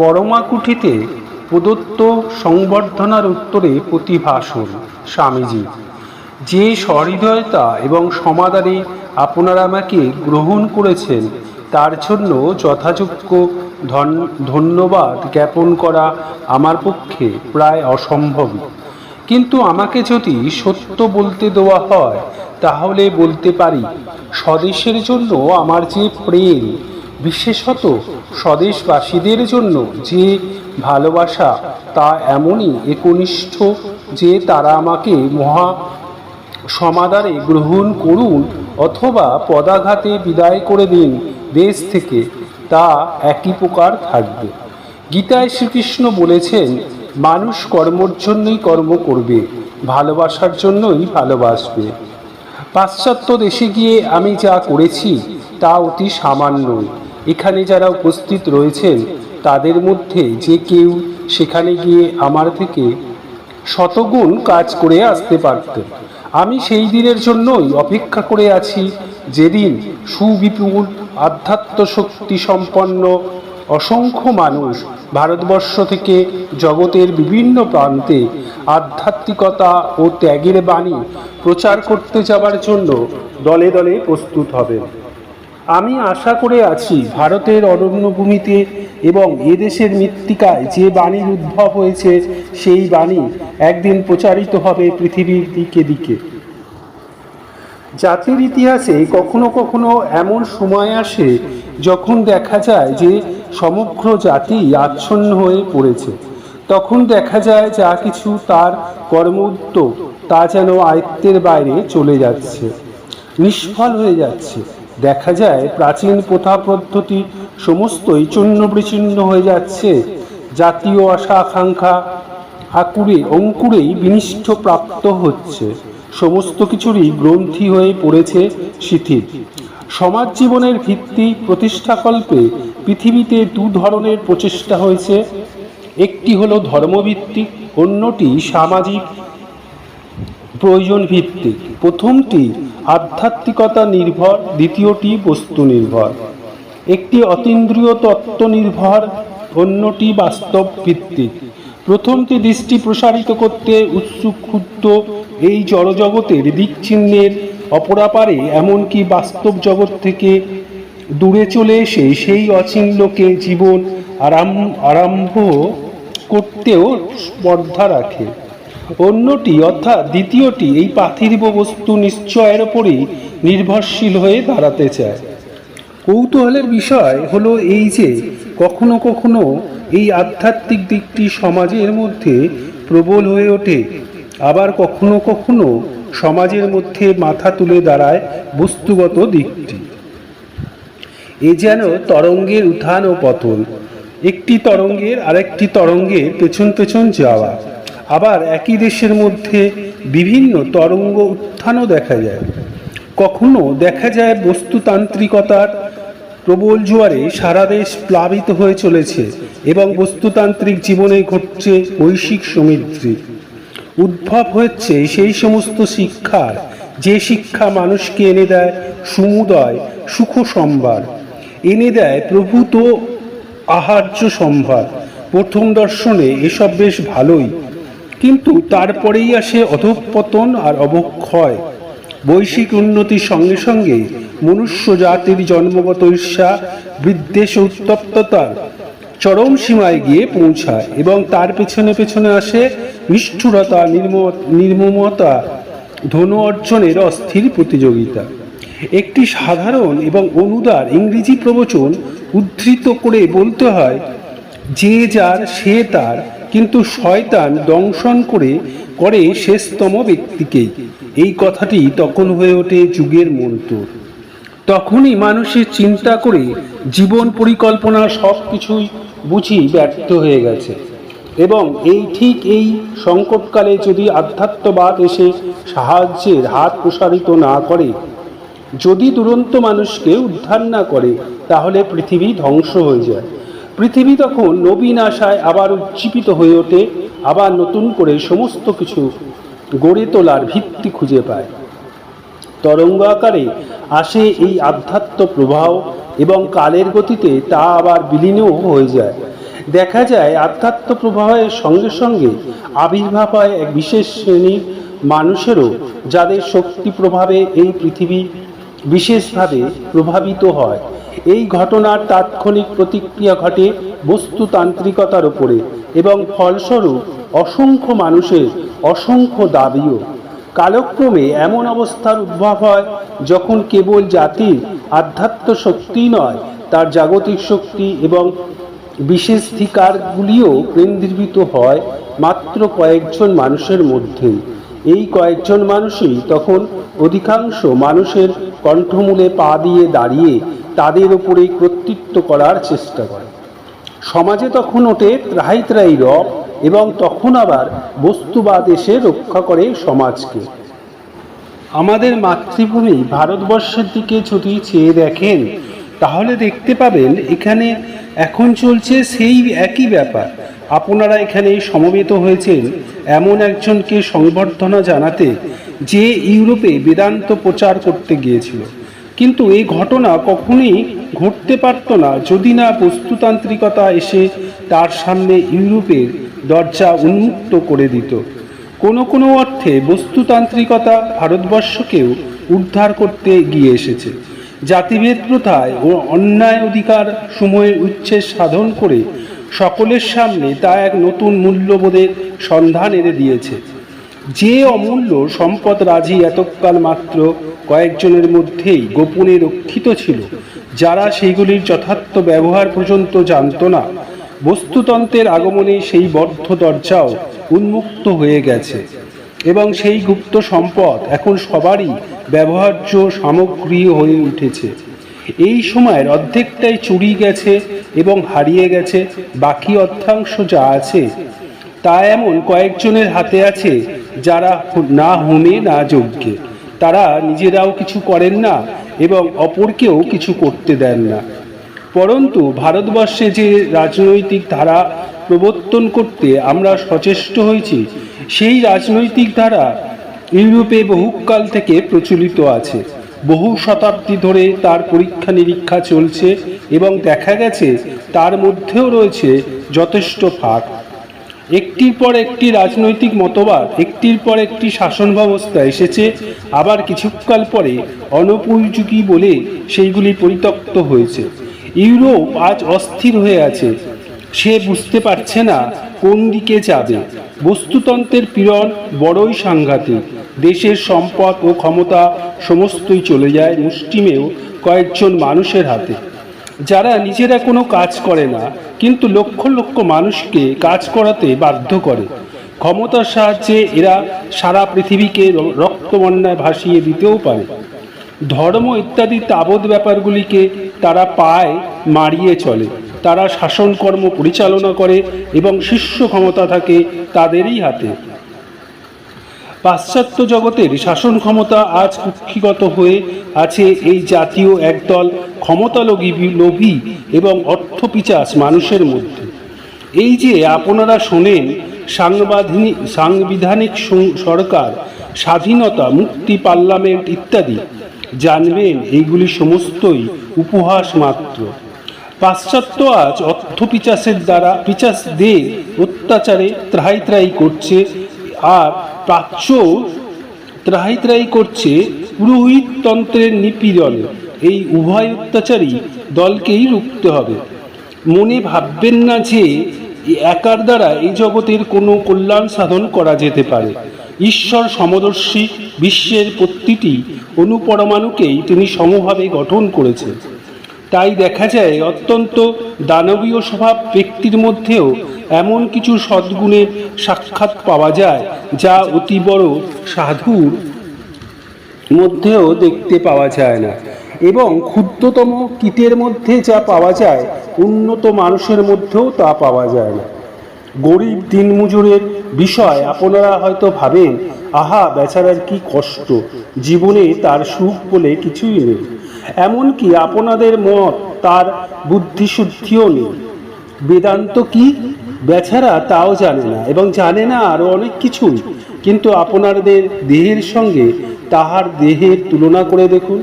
পরমাকুঠিতে প্রদত্ত সংবর্ধনার উত্তরে প্রতিভাষণ স্বামীজি। যে সহৃদয়তা এবং সমাদারে আপনারা আমাকে গ্রহণ করেছেন, তার জন্য যথাযোগ্য ধন- ধন্যবাদ জ্ঞাপন করা আমার পক্ষে প্রায় অসম্ভব। কিন্তু আমাকে যদি সত্য বলতে দেওয়া হয়, তাহলে বলতে পারি, স্বদেশের জন্য আমার যে প্রেম বিশেষত স্বদেশবাসীদের জন্য যে ভালোবাসা, তা এমনই একনিষ্ঠ যে তারা আমাকে মহা সমাদারে গ্রহণ করুন অথবা পদাঘাতে বিদায় করে দিন দেশ থেকে, তা একই প্রকার থাকবে। গীতায় শ্রীকৃষ্ণ বলেছেন, মানুষ কর্মর জন্যই কর্ম করবে, ভালোবাসার জন্যই ভালোবাসবে। পাশ্চাত্য দেশে গিয়ে আমি যা করেছি, তা অতি সামান্যই এখানে যারা উপস্থিত রয়েছেন, তাদের মধ্যে যে কেউ সেখানে গিয়ে আমার থেকে শতগুণ কাজ করে আসতে পারতেন আমি সেই দিনের জন্যই অপেক্ষা করে আছি যেদিন সুবিপুল আধ্যাত্ম শক্তি সম্পন্ন অসংখ্য মানুষ ভারতবর্ষ থেকে জগতের বিভিন্ন প্রান্তে আধ্যাত্মিকতা ও ত্যাগের বাণী প্রচার করতে যাবার জন্য দলে দলে প্রস্তুত হবেন। আমি আশা করে আছি ভারতের অরণ্যভূমিতে এবং এদেশের মৃত্তিকায় যে বাণীর উদ্ভব হয়েছে, সেই বাণী একদিন প্রচারিত হবে পৃথিবীর দিকে দিকে। জাতির ইতিহাসে কখনো কখনো এমন সময় আসে যখন দেখা যায় যে সমগ্র জাতি আচ্ছন্ন হয়ে পড়েছে। তখন দেখা যায় যা কিছু তার কর্ম তা যেন আয়ত্তের বাইরে চলে যাচ্ছে, নিষ্ফল হয়ে যাচ্ছে। দেখা যায় প্রাচীন প্রথা পদ্ধতি সমস্তই চূর্ণ বিচ্ছিন্ন হয়ে যাচ্ছে। জাতীয় আশা আকাঙ্ক্ষা আকুরে অঙ্কুরেই বিনিষ্ঠ প্রাপ্ত হচ্ছে। সমস্ত কিছুরই গ্রন্থি হয়ে পড়েছে শিথিল। সমাজ জীবনের ভিত্তি প্রতিষ্ঠাকল্পে পৃথিবীতে দু ধরনের প্রচেষ্টা হয়েছে। একটি হলো ধর্মভিত্তিক, অন্যটি সামাজিক। প্রয়োজন ভিত্তিক প্রথমটি আধ্যাত্মিকতা নির্ভর, দ্বিতীয়টি বস্তু নির্ভর। একটি অতীন্দ্রিয় তত্ত্ব নির্ভর, অন্যটি বাস্তব ভিত্তিক। প্রথমটি দৃষ্টি প্রসারিত করতে উৎসুক ক্ষুদ্র এই জড়জগতের দিকচিহ্নের অপরাপারে, এমনকি বাস্তব জগৎ থেকে দূরে চলে এসে সেই অচিহ্নকে জীবন আরাম, আরম্ভ করতেও স্পর্ধা রাখে। অন্যটি অর্থাৎ দ্বিতীয়টি এই পার্থিব বস্তু নিশ্চয়ের ওপরই নির্ভরশীল হয়ে দাঁড়াতে চায়। কৌতূহলের বিষয় হলো এই যে কখনো কখনো এই আধ্যাত্মিক দিকটি সমাজের মধ্যে প্রবল হয়ে ওঠে। আবার কখনো কখনো সমাজের মধ্যে মাথা তুলে দাঁড়ায় বস্তুগত দিকটি। এ যেন তরঙ্গের উত্থান ও পতন। একটি তরঙ্গের আরেকটি তরঙ্গের পেছন পেছন যাওয়া। আবার একই দেশের মধ্যে বিভিন্ন তরঙ্গ উত্থানও দেখা যায়। কখনো দেখা যায় বস্তুতান্ত্রিকতার প্রবল জোয়ারে সারা দেশ প্লাবিত হয়ে চলেছে এবং বস্তুতান্ত্রিক জীবনে ঘটছে বৈশ্বিক সমৃদ্ধি। উদ্ভব হচ্ছে সেই সমস্ত শিক্ষার, যে শিক্ষা মানুষকে এনে দেয় সমুদয় সুখ সম্ভার। এনে দেয় প্রভূত আহার্য সম্ভার। প্রথম দর্শনে এসব বেশ ভালোই কিন্তু তারপরেই আসে অধঃপতন আর অবক্ষয় বৈশ্বিক উন্নতির সঙ্গে সঙ্গে মনুষ্য জাতির জন্মগত ঈর্ষা, বিদ্বেষ উত্তপ্ততার চরম সীমায় গিয়ে পৌঁছায় এবং তার পেছনে পেছনে আসে নিষ্ঠুরতা নির্ম নির্মমতা, ধনু অর্জনের অস্থির প্রতিযোগিতা। একটি সাধারণ এবং অনুদার ইংরেজি প্রবচন উদ্ধৃত করে বলতে হয়, যে যার সে তার কিন্তু শয়তান দংশন করে করে শেষতম ব্যক্তিকে। এই কথাটি তখন হয়ে ওঠে যুগের মন্ত্র। তখনই মানুষের চিন্তা করে জীবন পরিকল্পনা সব কিছুই বুঝি ব্যর্থ হয়ে গেছে। এবং এই ঠিক এই সংকটকালে যদি আধ্যাত্মবাদ এসে সাহায্যের হাত প্রসারিত না করে, যদি দুরন্ত মানুষকে উদ্ধার না করে, তাহলে পৃথিবী ধ্বংস হয়ে যায়। পৃথিবী তখন নবীন আশায় আবার উজ্জীবিত হয়ে ওঠে, আবার নতুন করে সমস্ত কিছু গড়ে তোলার ভিত্তি খুঁজে পায়। তরঙ্গ আকারে আসে এই আধ্যাত্ম প্রবাহ এবং কালের গতিতে তা আবার বিলীনও হয়ে যায়। দেখা যায় আধ্যাত্ম প্রবাহের সঙ্গে সঙ্গে আবির্ভাব হয় এক বিশেষ শ্রেণির মানুষেরও, যাদের শক্তি প্রভাবে এই পৃথিবী বিশেষভাবে প্রভাবিত হয়। এই ঘটনার তাৎক্ষণিক প্রতিক্রিয়া ঘটে বস্তুতান্ত্রিকতার উপরে এবং ফলস্বরূপ অসংখ্য মানুষের অসংখ্য দাবিও। কালক্রমে এমন অবস্থার উদ্ভব হয় যখন কেবল জাতির আধ্যাত্ম শক্তি নয়, তার জাগতিক শক্তি এবং বিশেষাধিকারগুলিও কেন্দ্রীভূত হয় মাত্র কয়েকজন মানুষের মধ্যেই এই কয়েকজন মানুষই তখন অধিকাংশ মানুষের কণ্ঠমূলে পা দিয়ে দাঁড়িয়ে তাদের উপরে কর্তৃত্ব করার চেষ্টা করে। সমাজে তখন ওঠে ত্রাহি ত্রাহি রব এবং তখন আবার বস্তুবাদ এসে রক্ষা করে সমাজকে। আমাদের মাতৃভূমি ভারতবর্ষের দিকে যদি চেয়ে দেখেন তাহলে দেখতে পাবেন এখানে এখন চলছে সেই একই ব্যাপার। আপনারা এখানে সমবেত হয়েছেন এমন একজনকে সংবর্ধনা জানাতে যে ইউরোপে বেদান্ত প্রচার করতে গিয়েছিল। কিন্তু এই ঘটনা কখনোই ঘটতে পারত না যদি না বস্তুতান্ত্রিকতা এসে তার সামনে ইউরোপের দরজা উন্মুক্ত করে দিত। কোনো কোনো অর্থে বস্তুতান্ত্রিকতা ভারতবর্ষকেও উদ্ধার করতে গিয়ে এসেছে। জাতিভেদ প্রথায় ও অন্যায় অধিকার সময়ের উচ্ছেদ সাধন করে সকলের সামনে তা এক নতুন মূল্যবোধের সন্ধান এনে দিয়েছে। যে অমূল্য সম্পদ রাজি এতকাল মাত্র কয়েকজনের মধ্যেই গোপনে রক্ষিত ছিল, যারা সেইগুলির যথার্থ ব্যবহার পর্যন্ত জানত না, বস্তুতন্ত্রের আগমনে সেই বদ্ধ দরজাও উন্মুক্ত হয়ে গেছে। এবং সেই গুপ্ত সম্পদ এখন সবারই ব্যবহার্য সামগ্রী হয়ে উঠেছে। এই সময়ের অর্ধেকটাই চুরি গেছে এবং হারিয়ে গেছে, বাকি অর্ধাংশ যা আছে, তা এমন কয়েকজনের হাতে আছে যারা না হোমে, না যজ্ঞে। তারা নিজেরাও কিছু করেন না এবং অপরকেও কিছু করতে দেন না। পরন্তু, ভারতবর্ষে যে রাজনৈতিক ধারা প্রবর্তন করতে আমরা সচেষ্ট হয়েছি সেই রাজনৈতিক ধারা ইউরোপে বহুকাল থেকে প্রচলিত আছে। বহু শতাব্দী ধরে তার পরীক্ষা নিরীক্ষা চলছে এবং দেখা গেছে তার মধ্যেও রয়েছে যথেষ্ট ফাঁক। একটির পর একটি রাজনৈতিক মতবাদ, একটির পর একটি শাসন ব্যবস্থা এসেছে। আবার কিছুকাল পরে অনুপযোগী বলে সেইগুলি পরিত্যক্ত হয়েছে। ইউরোপ আজ অস্থির হয়ে আছে। সে বুঝতে পারছে না কোন দিকে যাবে। বস্তুতন্ত্রের পীড়ন বড়ই সাংঘাতিক। দেশের সম্পদ ও ক্ষমতা সমস্তই চলে যায় মুষ্টিমেয় কয়েকজন মানুষের হাতে। যারা নিজেরা কোনো কাজ করে না, কিন্তু লক্ষ লক্ষ মানুষকে কাজ করাতে বাধ্য করে। ক্ষমতার সাহায্যে এরা সারা পৃথিবীকে রক্তবন্যায় ভাসিয়ে দিতেও পারে। ধর্ম ইত্যাদি তাবৎ ব্যাপারগুলিকে তারা পায় মারিয়ে চলে। তারা শাসনকর্ম পরিচালনা করে এবং শীর্ষ ক্ষমতা থাকে তাদেরই হাতে। পাশ্চাত্য জগতের শাসন ক্ষমতা আজ কুক্ষিগত হয়ে আছে এই জাতীয় একদল ক্ষমতালোভী লোভী এবং অর্থপিচাস মানুষের মধ্যে। এই যে আপনারা শোনেন সাংবিধানিক সাংবিধানিক সরকার, স্বাধীনতা, মুক্তি পার্লামেন্ট ইত্যাদি, জানবেন এইগুলি সমস্তই উপহাস মাত্র। পাশ্চাত্য আজ অর্থ পিচাসের দ্বারা পিচাসদের অত্যাচারে ত্রাহি ত্রাহি করছে আর প্রাচ্য ত্রাহি ত্রাহি করছে পুরোহিততন্ত্রের নিপীড়নে। এই উভয় অত্যাচারী দলকেই রুখতে হবে। মনে ভাববেন না যে একার দ্বারা এই জগতের কোনো কল্যাণ সাধন করা যেতে পারে। ঈশ্বর সমদর্শী বিশ্বের প্রতিটি অনুপরমাণুকেই তিনি সমভাবে গঠন করেছেন। তাই দেখা যায় অত্যন্ত দানবীয় স্বভাব ব্যক্তির মধ্যেও এমন কিছু সদ্গুণের সাক্ষাৎ পাওয়া যায় যা অতি বড় সাধুর মধ্যেও দেখতে পাওয়া যায় না। এবং ক্ষুদ্রতম কীটের মধ্যে যা পাওয়া যায়, উন্নত মানুষের মধ্যেও তা পাওয়া যায় না। গরিব দিনমজুরের বিষয় আপনারা হয়তো ভাবেন, আহা, বেচারার কি কষ্ট? জীবনে তার সুখ বলে কিছুই নেই। এমনকি আপনাদের মত তার বুদ্ধিশুদ্ধিও নেই। বেদান্ত কি? বেচারা তাও জানে না এবং জানে না আরও অনেক কিছুই কিন্তু আপনাদের দেহের সঙ্গে তাহার দেহের তুলনা করে দেখুন।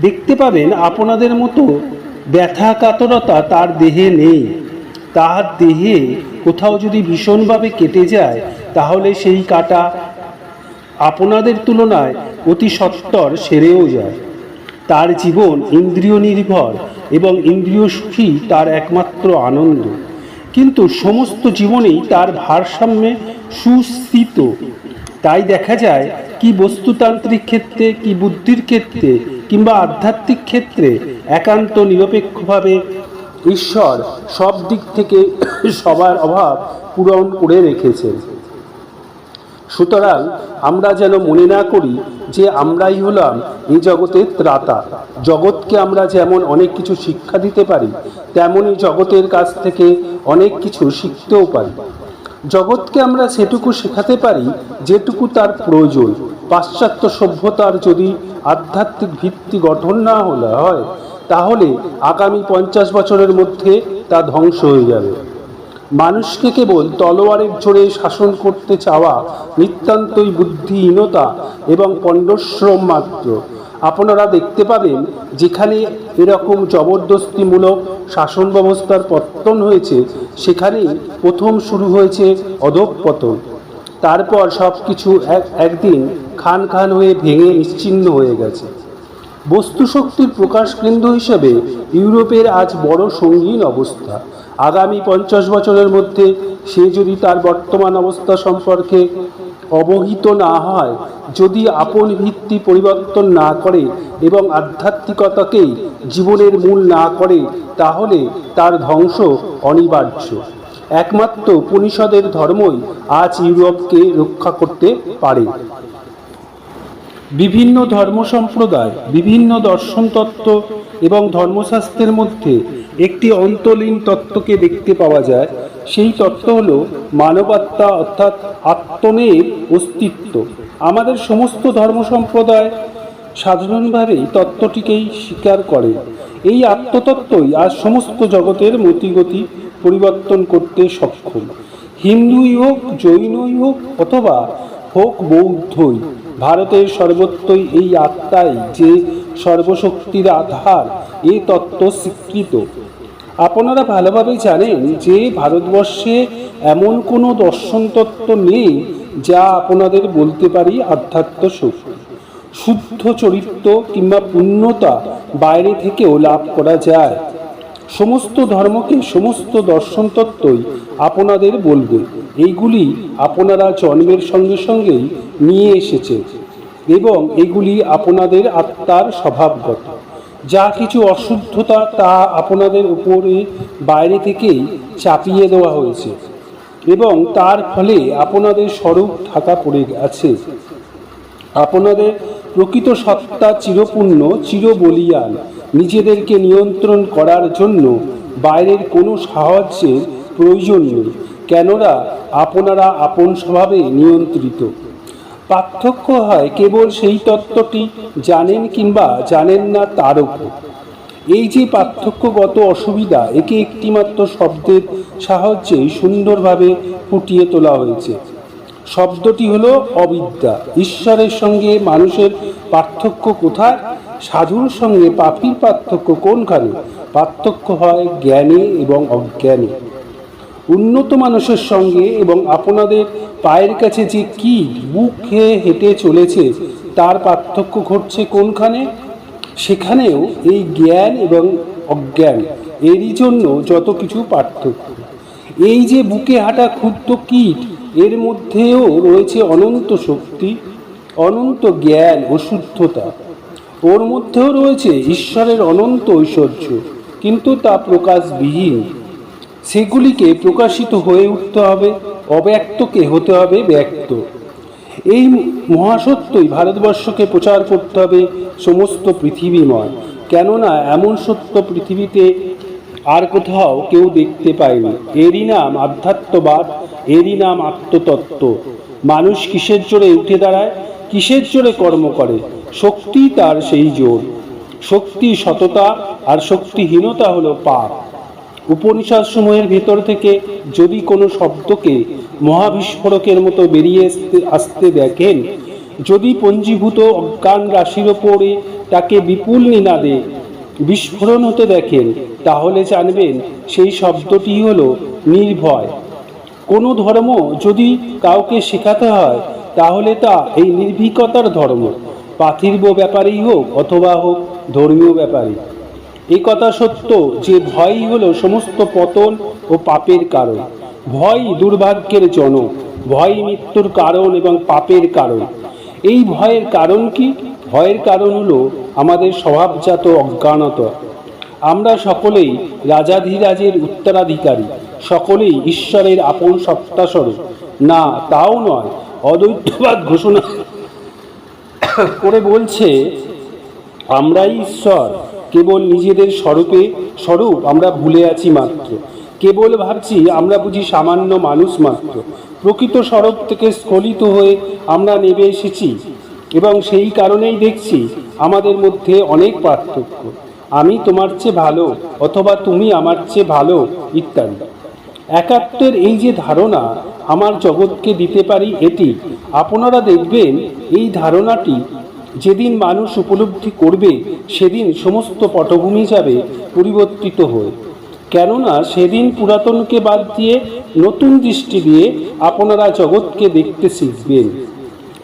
দেখতে পাবেন আপনাদের মতো ব্যথা কাতরতা তার দেহে নেই। তাহার দেহে কোথাও যদি ভীষণভাবে কেটে যায়, তাহলে সেই কাটা আপনাদের তুলনায় অতি সত্বর সেরেও যায়। তার জীবন ইন্দ্রিয় নির্ভর এবং ইন্দ্রিয় সুখী তার একমাত্র আনন্দ। কিন্তু সমস্ত জীবনেই তার ভারসাম্যে সুস্থিত। তাই দেখা যায়, কি বস্তুতান্ত্রিক ক্ষেত্রে, কি বুদ্ধির ক্ষেত্রে, কিংবা আধ্যাত্মিক ক্ষেত্রে একান্ত নিরপেক্ষভাবে ঈশ্বর সব দিক থেকে সবার অভাব পূরণ করে রেখেছেন। সুতরাং আমরা যেন মনে না করি যে আমরাই হলাম এই জগতের ত্রাতা। জগৎকে আমরা যেমন অনেক কিছু শিক্ষা দিতে পারি তেমনই জগতের কাছ থেকে অনেক কিছু শিখতেও পারি। জগৎকে আমরা সেটুকু শেখাতে পারি যেটুকু তার প্রয়োজন। পাশ্চাত্য সভ্যতার যদি আধ্যাত্মিক ভিত্তি গঠন না হলে হয়, তাহলে আগামী পঞ্চাশ বছরের মধ্যে তা ধ্বংস হয়ে যাবে। মানুষকে কেবল তলোয়ারের জোরে শাসন করতে চাওয়া নিতান্তই বুদ্ধিহীনতা এবং পণ্ডশ্রম মাত্র। আপনারা দেখতে পাবেন যেখানে এরকম জবরদস্তিমূলক শাসন ব্যবস্থার পত্তন হয়েছে, সেখানেই প্রথম শুরু হয়েছে অধঃপতন। তারপর সব কিছু এক, একদিন খান খান হয়ে ভেঙে নিশ্চিহ্ন হয়ে গেছে। বস্তুশক্তির প্রকাশ কেন্দ্র হিসেবে ইউরোপের আজ বড় সঙ্গীন অবস্থা। আগামী পঞ্চাশ বছরের মধ্যে সে যদি তার বর্তমান অবস্থা সম্পর্কে অবহিত না হয়, যদি আপন ভিত্তি পরিবর্তন না করে এবং আধ্যাত্মিকতাকেই জীবনের মূল না করে, তাহলে তার ধ্বংস অনিবার্য। একমাত্র উপনিষদের ধর্মই আজ ইউরোপকে রক্ষা করতে পারে। বিভিন্ন ধর্ম সম্প্রদায়, বিভিন্ন দর্শন তত্ত্ব এবং ধর্মশাস্ত্রের মধ্যে একটি অন্তলীন তত্ত্বকে দেখতে পাওয়া যায়। সেই তত্ত্ব হল মানবাত্মা অর্থাৎ আত্মনের অস্তিত্ব। আমাদের সমস্ত ধর্ম সম্প্রদায় সাধারণভাবেই তত্ত্বটিকেই স্বীকার করে। এই আত্মতত্ত্বই আজ সমস্ত জগতের মতিগতি পরিবর্তন করতে সক্ষম। হিন্দুই হোক, জৈনই হোক অথবা হোক বৌদ্ধই। ভারতের সর্বত্রই এই আত্মাই যে সর্বশক্তির আধার এই তত্ত্ব স্বীকৃত। আপনারা ভালোভাবে জানেন যে ভারতবর্ষে এমন কোনো দর্শন তত্ত্ব নেই যা আপনাদের বলতে পারি আধ্যাত্ম শক্তি। শুদ্ধ চরিত্র কিংবা পূর্ণতা বাইরে থেকেও লাভ করা যায়। সমস্ত ধর্মকে সমস্ত দর্শন তত্ত্বই আপনাদের বলবে। এইগুলি আপনারা জন্মের সঙ্গে সঙ্গেই নিয়ে এসেছে এবং এগুলি আপনাদের আত্মার স্বভাবগত। যা কিছু অশুদ্ধতা তা আপনাদের উপরে বাইরে থেকেই চাপিয়ে দেওয়া হয়েছে এবং তার ফলে আপনাদের স্বরূপ ঢাকা পড়ে আছে। আপনাদের প্রকৃত সত্তা চিরপূর্ণ, চিরবলিয়ান। নিজেদেরকে নিয়ন্ত্রণ করার জন্য বাইরের কোনো সাহায্যের প্রয়োজন নেই কেননা আপনারা আপন স্বভাবে নিয়ন্ত্রিত। পার্থক্য হয় কেবল সেই তত্ত্বটি জানেন কিংবা জানেন না তার উপর। এই যে পার্থক্যগত অসুবিধা, একে একটিমাত্র শব্দের সাহায্যেই সুন্দরভাবে ফুটিয়ে তোলা হয়েছে। শব্দটি হলো অবিদ্যা। ঈশ্বরের সঙ্গে মানুষের পার্থক্য কোথায়? সাধুর সঙ্গে পাপির পার্থক্য কোনখানে? পার্থক্য হয় জ্ঞানে এবং অজ্ঞানে। উন্নত মানুষের সঙ্গে এবং আপনাদের পায়ের কাছে যে কীট বুক হেঁটে চলেছে, তার পার্থক্য ঘটছে কোনখানে? সেখানেও এই জ্ঞান এবং অজ্ঞান, এরই জন্য যত কিছু পার্থক্য। এই যে বুকে হাঁটা ক্ষুদ্র কীট, এর মধ্যেও রয়েছে অনন্ত শক্তি, অনন্ত জ্ঞান ও শুদ্ধতা। ওর মধ্যেও রয়েছে ঈশ্বরের অনন্ত ঐশ্বর্য, কিন্তু তা প্রকাশবিহীন। সেগুলিকে প্রকাশিত হয়ে উঠতে হবে, অব্যক্তকে হতে হবে ব্যক্ত। এই মহাসত্যই ভারতবর্ষকে প্রচার করতে হবে সমস্ত পৃথিবীময়, কেননা এমন সত্য পৃথিবীতে আর কোথাও কেউ দেখতে পায়নি। এরই নাম আধ্যাত্মবাদ, এরই নাম আত্মতত্ত্ব। মানুষ কিসের জোরে উঠে দাঁড়ায়, কিসের জোরে কর্ম করে? শক্তি তার সেই জোর। শক্তি সততা আর শক্তিহীনতা হলো পাপ। উপনিষদ সমূহের ভেতর থেকে যদি কোনো শব্দকে মহাবিস্ফোরকের মতো বেরিয়ে আসতে দেখেন, যদি পঞ্জীভূত অজ্ঞান রাশির ওপরে তাকে বিপুল নিনাদে বিস্ফোরণ হতে দেখেন, তাহলে জানবেন সেই শব্দটি হলো নির্ভয়। কোনো ধর্ম যদি কাউকে শেখাতে হয়, তাহলে তা এই নির্ভীকতার ধর্ম। পার্থিব ব্যাপারেই হোক অথবা হোক ধর্মীয় ব্যাপারে। এই কথা সত্য যে ভয়ই হলো সমস্ত পতন ও পাপের কারণ। ভয় দুর্ভাগ্যের জনক, ভয় মৃত্যুর কারণ এবং পাপের কারণ। এই ভয়ের কারণ কি? ভয়ের কারণ হলো আমাদের স্বভাবজাত অজ্ঞানতা। আমরা সকলেই রাজাধিরাজের উত্তরাধিকারী, সকলেই ঈশ্বরের আপন সত্তাস্বরূপ। না, তাও নয়, অদ্বৈতবাদ ঘোষণা করে বলছে, আমরাই ঈশ্বর, কেবল নিজেদের স্বরূপে, স্বরূপ, আমরা ভুলে আছি মাত্র। কেবল ভাবছি, আমরা বুঝি সামান্য মানুষ মাত্র। প্রকৃত স্বরূপ থেকে স্খলিত হয়ে আমরা নেমে এসেছি এবং সেই কারণেই দেখছি আমাদের মধ্যে অনেক পার্থক্য। আমি তোমার চেয়ে ভালো, অথবা তুমি আমার চেয়ে ভালো, ইত্যাদি। একাত্মের এই যে ধারণা আমার জগৎকে দিতে পারি এটি, আপনারা দেখবেন এই ধারণাটি, যেদিন মানুষ উপলব্ধি করবে, সেদিন সমস্ত পটভূমি যাবে পরিবর্তিত হয়ে। কেননা সেদিন পুরাতনকে বাদ দিয়ে নতুন দৃষ্টি দিয়ে আপনারা জগৎকে দেখতে শিখবেন।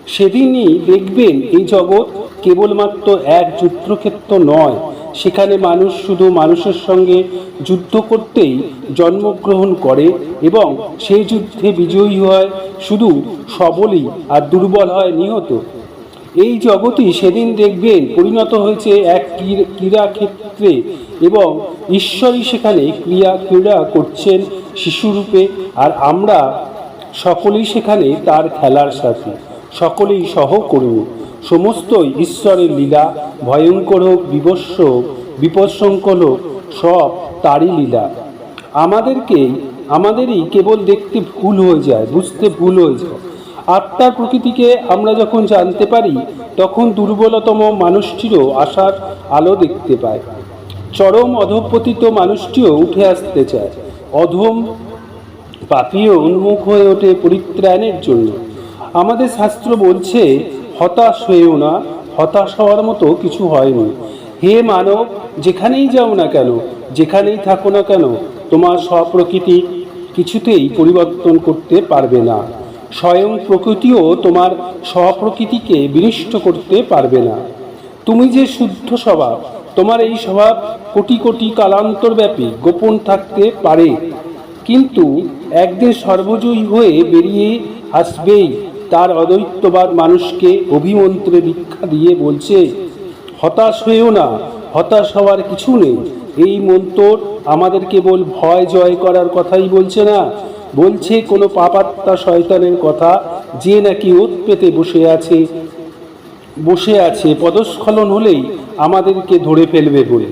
সেদিনই দেখবেন এই জগৎ কেবলমাত্র এক যুদ্ধক্ষেত্র নয় সেখানে মানুষ শুধু মানুষের সঙ্গে যুদ্ধ করতেই জন্মগ্রহণ করে এবং সেই যুদ্ধে বিজয়ী হয়, শুধু সবলই আর দুর্বল হয় নিহত। এই জগৎই সেদিন দেখবেন পরিণত হয়েছে এক ক্রী- ক্রীড়াক্ষেত্রে এবং ঈশ্বরই সেখানে ক্রিয়া, ক্রীড়া করছেন শিশুরূপে আর আমরা সকলেই সেখানে তার খেলার সাথে, সকলেই সহকর্মী সমস্তই ঈশ্বরের লীলা ভয়ঙ্কর হোক বিবস্ব বিপদসংকল হোক, সব তারই লীলা। আমাদেরকেই, আমাদেরই কেবল দেখতে ভুল হয়ে যায়, বুঝতে ভুল হয়ে যায়। আত্মার প্রকৃতিকে আমরা যখন জানতে পারি, তখন দুর্বলতম মানুষটিরও আশার আলো দেখতে পায়। চরম অধপতিত মানুষটিও উঠে আসতে চায়। অধম পাপিও উন্মুখ হয়ে ওঠে পরিত্রাণের জন্য। আমাদের শাস্ত্র বলছে, হতাশ হয়েও না হতাশ হওয়ার মতো কিছু হয়নি। হে মানব, যেখানেই যাও না কেন, যেখানেই থাকো না কেন, তোমার স্বপ্রকৃতি কিছুতেই পরিবর্তন করতে পারবে না। স্বয়ং প্রকৃতিও তোমার স্বপ্রকৃতিকে বিনিষ্ট করতে পারবে না। তুমি যে শুদ্ধ স্বভাব, তোমার এই স্বভাব কোটি কোটি কালান্তরব্যাপী, গোপন থাকতে পারে। কিন্তু একদিন সর্বজয়ী হয়ে বেরিয়ে আসবেই তার অদ্বৈতবাদ মানুষকে অভিমন্ত্রে ভিক্ষা দিয়ে বলছে, হতাশ হয়েও না, হতাশ হওয়ার কিছু নেই। এই মন্তর আমাদের কেবল ভয় জয় করার কথাই বলছে না। বলছে, কোনো পাপাত্মা শয়তানের কথা, যে নাকি ওত পেতে বসে আছে বসে আছে, পদস্খলন হলেই আমাদেরকে ধরে ফেলবে বলে।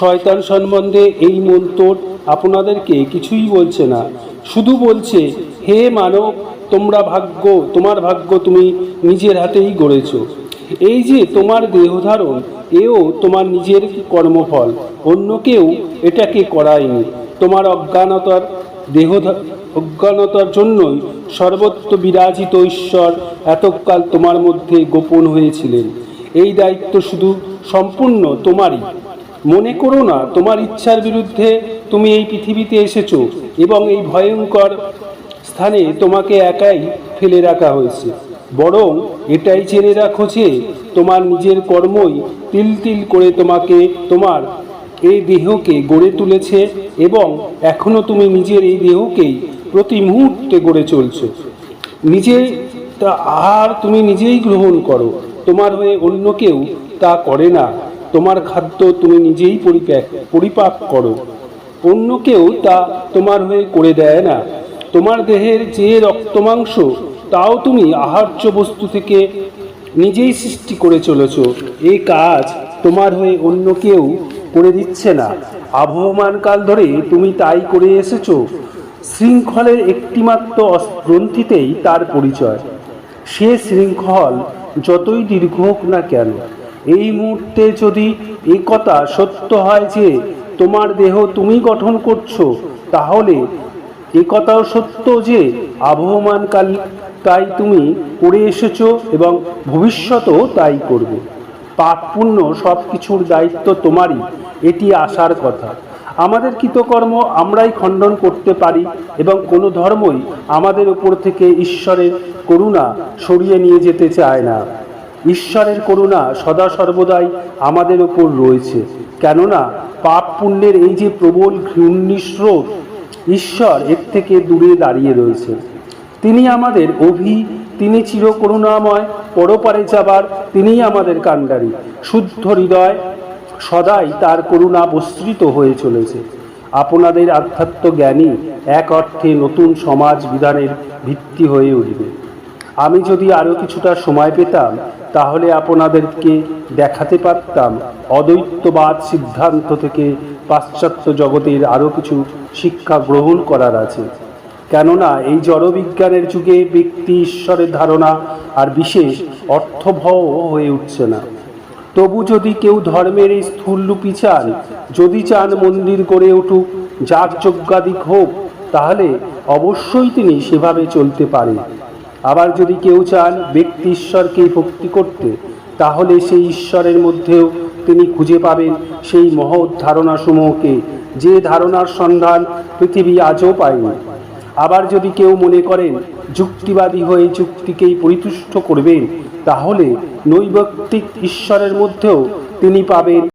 শয়তান সম্বন্ধে এই মন্তর আপনাদেরকে কিছুই বলছে না। শুধু বলছে, হে মানব, তোমরা ভাগ্য, তোমার ভাগ্য তুমি নিজের হাতেই গড়েছ। এই যে তোমার দেহধারণ এও তোমার নিজের কর্মফল। অন্য কেউ এটাকে করায়নি। তোমার অজ্ঞানতার দেহ অজ্ঞানতার জন্যই সর্বত্র বিরাজিত ঈশ্বর এতকাল তোমার মধ্যে গোপন হয়েছিলেন। এই দায়িত্ব শুধু সম্পূর্ণ তোমারই। মনে করো না, তোমার ইচ্ছার বিরুদ্ধে তুমি এই পৃথিবীতে এসেছ এবং এই ভয়ঙ্কর স্থানে তোমাকে একাই ফেলে রাখা হয়েছে। বরং এটাই জেনে রাখো যে তোমার নিজের কর্মই তিল তিল করে তোমাকে, তোমার এই দেহকে গড়ে তুলেছে এবং এখনও তুমি নিজের এই দেহকেই প্রতি মুহূর্তে গড়ে চলছো। নিজে তা আহার তুমি নিজেই গ্রহণ করো, তোমার হয়ে অন্য কেউ তা করে না। তোমার খাদ্য তুমি নিজেই পরিপ্যাক পরিপাক করো। অন্য কেউ তা তোমার হয়ে করে দেয় না। তোমার দেহের যে রক্তমাংস, তাও তুমি আহার্য বস্তু থেকে নিজেই সৃষ্টি করে চলেছ। এই কাজ তোমার হয়ে অন্য কেউ করে দিচ্ছে না। আবহমান কাল ধরে তুমি তাই করে এসেছ। শৃঙ্খলের একটিমাত্র গ্রন্থিতেই তার পরিচয়। সে শৃঙ্খল যতই দীর্ঘ হোক না কেন এই মুহূর্তে যদি এই কথা সত্য হয় যে তোমার দেহ তুমি গঠন করছ, তাহলে এ কথাও সত্য যে আবহমান কাল তাই তুমি করে এসেছ এবং ভবিষ্যতেও তাই করবে। পাপ পুণ্য সব কিছুর দায়িত্ব তোমারই, এটি আসার কথা। আমাদের কৃতকর্ম আমরাই খণ্ডন করতে পারি এবং কোনো ধর্মই আমাদের উপর থেকে ঈশ্বরের করুণা সরিয়ে নিয়ে যেতে চায় না। ঈশ্বরের করুণা সদা সর্বদাই আমাদের উপর রয়েছে। কেননা, পাপ পুণ্যের এই যে প্রবল ঘূর্ণিস্রোত ঈশ্বর এর থেকে দূরে দাঁড়িয়ে রয়েছে তিনি আমাদের অভি, তিনি চিরকরুণাময়, পরপারে যাবার, তিনিই আমাদের কাণ্ডারি। শুদ্ধ হৃদয় সদাই তার করুণা বস্ত্রিত হয়ে চলেছে। আপনাদের আধ্যাত্ম জ্ঞানী এক অর্থে নতুন সমাজ বিধানের ভিত্তি হয়ে উঠবে। আমি যদি আরও কিছুটা সময় পেতাম তাহলে আপনাদেরকে দেখাতে পারতাম অদ্বৈতবাদ সিদ্ধান্ত থেকে পাশ্চাত্য জগতের আরও কিছু শিক্ষা গ্রহণ করার আছে। কেননা এই জড়বিজ্ঞানের যুগে ব্যক্তি ঈশ্বরের ধারণা আর বিশেষ অর্থবহ হয়ে উঠছে না। তবু যদি কেউ ধর্মের এই স্থূলরূপী চান, যদি চান মন্দির গড়ে উঠুক যাগযজ্ঞাদিক হোক, তাহলে অবশ্যই তিনি সেভাবে চলতে পারেন। আবার যদি কেউ চান ব্যক্তি ঈশ্বরকেই ভক্তি করতে, তাহলে সেই ঈশ্বরের মধ্যেও তিনি খুঁজে পাবেন সেই মহৎ ধারণাসমূহকে যে ধারণার সন্ধান পৃথিবী আজও পায়নি। আবার যদি কেউ মনে করেন যুক্তিবাদী হয়ে যুক্তিকেই পরিতুষ্ট করবেন তাহলে নৈবত্তিক ঈশ্বরের মধ্যেও তিনি পাবেন